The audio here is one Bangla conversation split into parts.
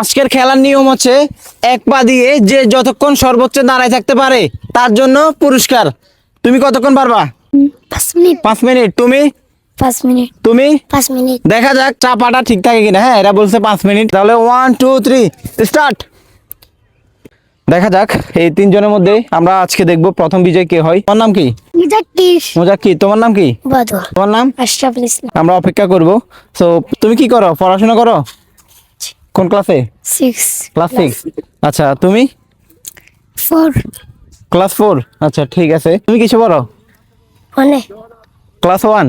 আজকের খেলার নিয়ম হচ্ছে এক পা দিয়ে যে যতক্ষণ সর্বোচ্চ দাঁড়ায় থাকতে পারে তার জন্য পুরস্কার। তুমি কতক্ষণ পারবা? পাঁচ মিনিট। পাঁচ মিনিট। তুমি? পাঁচ মিনিট। তুমি? পাঁচ মিনিট। দেখা যাক চাপাটা ঠিক থাকে কিনা। হ্যাঁ এরা বলছে পাঁচ মিনিট। তাহলে ওয়ান টু থ্রি স্টার্ট দেখা যাক এই তিনজনের মধ্যে আমরা আজকে দেখব প্রথম বিজয় কে হয়। তোমার নাম কি? মুজাক্কির মজা কি তোমার নাম কি? তোমার নাম? আশরাফুল ইসলাম। আমরা অপেক্ষা করব। তো তুমি কি করো? পড়াশোনা করো? কোন ক্লাসে? সিক্স ক্লাস সিক্স আচ্ছা তুমি? ফোর ক্লাস ফোর আচ্ছা ঠিক আছে। তুমি কিছু মানে ক্লাস ওয়ান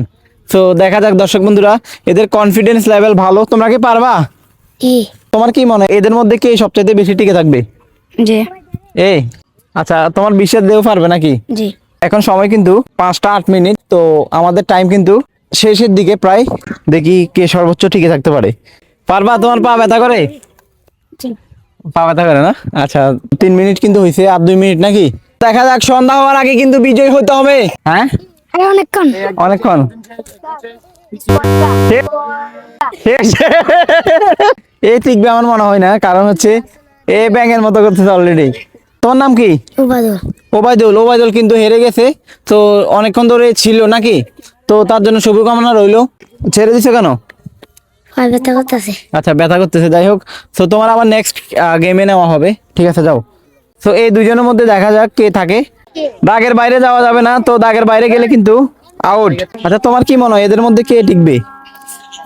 তো দেখা যাক দর্শক বন্ধুরা এদের কনফিডেন্স লেভেল ভালো? তোমরা কি পারবা? তোমার কি মনে হয়? এদের মধ্যে কে সবচাইতে বেশি টিকে থাকবে? জি এ আচ্ছা তোমার বিশ্বাস দেও পারবে নাকি? জি। এখন সময় কিন্তু পাঁচটা আট মিনিট তো আমাদের টাইম কিন্তু শেষের দিকে প্রায় দেখি কে সর্বোচ্চ টিকে থাকতে পারে। পারবা তোমার পা ব্যথা করে? পা ব্যথা করে না? আচ্ছা তিন মিনিট কিন্তু হয়েছে আর দুই মিনিট নাকি? দেখা যাক সন্ধ্যা হওয়ার আগে কিন্তু বিজয় হতে হবে। হ্যাঁ? অনেকক্ষণ। অনেকক্ষণ। এই টিকবে আমার মনে হয় না কারণ হচ্ছে এ ব্যাঙের মতো করতেছে অলরেডি তোমার নাম কি? উবাদুল ওবায়দুল ওবায়দুল কিন্তু হেরে গেছে। তো অনেকক্ষণ ধরে ছিল নাকি? তো তার জন্য শুভকামনা রইল। ছেড়ে দিছে কেন? ব্যথা করতেছে। আচ্ছা ব্যথা করতেছে যাই হোক। তো তোমার আবার নেক্সট গেমে নেওয়া হবে। ঠিক আছে যাও। তো এই দুজনের মধ্যে দেখা যাক কে থাকে। দাগের বাইরে যাওয়া যাবে না তো দাগের বাইরে গেলে কিন্তু আউট আচ্ছা তোমার কি মনে হয় এদের মধ্যে কে টিকবে?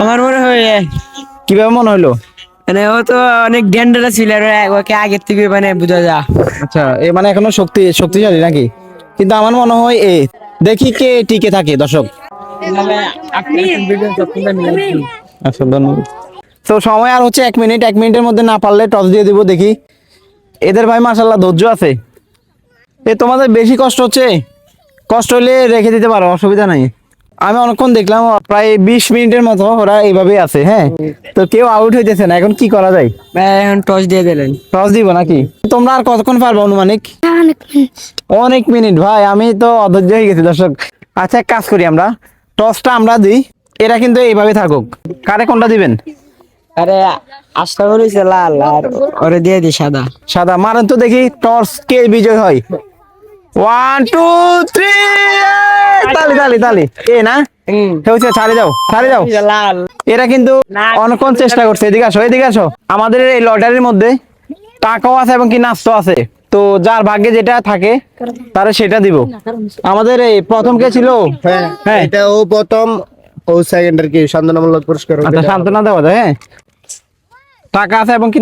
আমার মনে হয় কীভাবে মনে হলো? মানে ও তো অনেক ডেন্ডারা ছিল আর ওকে আগের থেকে মানে বোঝা যা। আচ্ছা এ মানে এখনও শক্তি শক্তিশালী নাকি? কিন্তু আমার মনে হয় এ দেখি কে টিকে থাকে দর্শক। আচ্ছা ধন্যবাদ। তো সময় আর হচ্ছে এক মিনিট এক মিনিটের মধ্যে না পারলে টস দিয়ে দিব দেখি। এদের ভাই মার্শাল্লাহ ধৈর্য আছে। এ তোমাদের বেশি কষ্ট হচ্ছে? কষ্ট হলে রেখে দিতে পারো অসুবিধা নাই। আমি অনেকক্ষণ দেখলাম প্রায় বিশ মিনিটের মতো ওরা এইভাবেই আছে হ্যাঁ? তো কেউ আউট হইতেছে না এখন কি করা যায়? এখন টস দিয়ে দিলেন। টস দিব নাকি? তোমরা আর কতক্ষণ পারবে অনুমানিক? অনেক মিনিট। অনেক মিনিট ভাই আমি তো অধৈর্য হয়ে গেছি দর্শক। আচ্ছা এক কাজ করি আমরা। টসটা আমরা দিই। এরা কিন্তু এইভাবে থাকুক। কারে কোনটা দিবেন? আরে আশা করেছে লাল আর ওরে দিয়ে দি সাদা। সাদা। মারেন তো দেখি টস কে বিজয় হয়। ওয়ান টু থ্রি তালি তালি তালি। এ না? হচ্ছে ছাড়ে যাও ছাড়ে যাও লাল। এরা কিন্তু অনেকক্ষণ চেষ্টা করছে। এদিকে আসো এদিকে আসো। আমাদের এই লটারির মধ্যে টাকাও আছে এবং কি নাস্তো আছে। তো যার ভাগ্যে যেটা থাকে তারা সেটা দিব। আমাদের এই প্রথম কে ছিল? হ্যাঁ হ্যাঁ। এটা ও প্রথম। ও সেকেন্ডার কি সান্ত্বনামূলক পুরস্কার আচ্ছা সান্ত্বনা দেওয়া যায় হ্যাঁ। টাকা আছে এবং কি